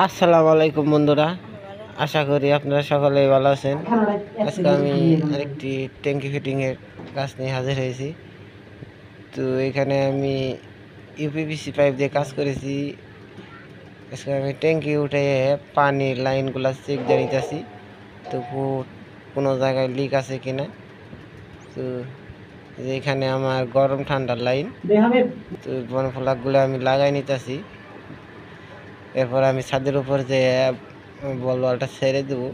আসসালামু আলাইকুম বন্ধুরা। আশা করি আপনারা সকলেই ভালো আছেন। আজকে আমি আরেকটি ট্যাঙ্কি ফিটিংয়ের কাজ নিয়ে হাজির হয়েছি। তো এখানে আমি ইউপিপিসি পাইপ দিয়ে কাজ করেছি। আজকে আমি ট্যাঙ্কি উঠে পানির লাইনগুলো চেক দিয়ে নিতেছি। তো কোনো জায়গায় লিক আছে কিনা। তো এখানে আমার গরম ঠান্ডার লাইন। তো বন ফ্লাগগুলো আমি লাগাই নিতেছি। এরপর আমি ছাদের উপর যে বল বলটা ছেড়ে দেবো,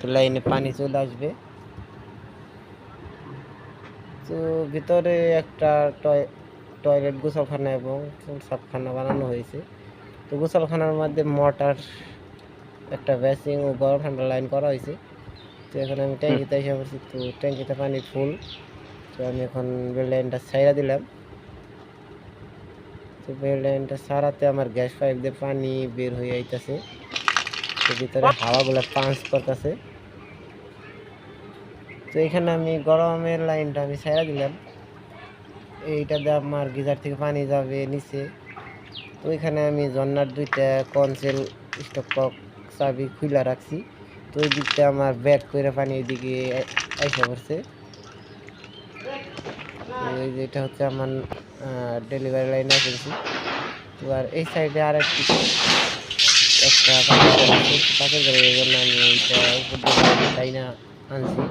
তো লাইনে পানি চলে আসবে। তো ভিতরে একটা টয়- টয়লেট গোসলখানা এবং সাবখানা বানানো হয়েছে। তো গোসলখানার মধ্যে মোটর, একটা বেসিং ও গরম ঠান্ডা লাইন করা হয়েছে। তো এখন আমি ট্যাঙ্কিতে এসে পড়ছি, তো ট্যাঙ্কিতে পানি ফুল। তো আমি এখন লাইনটা ছাইরা দিলাম। তো বেল লাইনটা সারাতে আমার গ্যাস পাইপ দিয়ে পানি বের হয়ে আইতাছে। তো ভিতরে হাওয়াগুলো পাঞ্চ করতেছে। তো এখানে আমি গরমের লাইনটা আমি ছাইরা দিলাম। এইটা দিয়ে আমার গিজার থেকে পানি যাবে নিচে। তো এখানে আমি জন্নার দুইটা কনসেল স্টক চাবি খুলে রাখছি। তো ওই দিকটা আমার ব্যাক করে পানি এদিকে আইসা পড়ছে। এটা হচ্ছে আমার ডেলিভারি লাইন ফেলছি তো আর এই সাইডে আর একটি একটা আমি আনছি।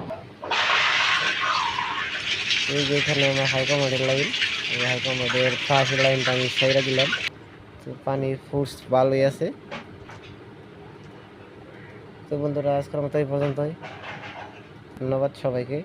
এই লাইন লাইনটা আমি দিলাম। তো পানির ফোর্স ভালোই আছে। তো বন্ধুরা, আজকের মতো এই পর্যন্তই। ধন্যবাদ সবাইকে।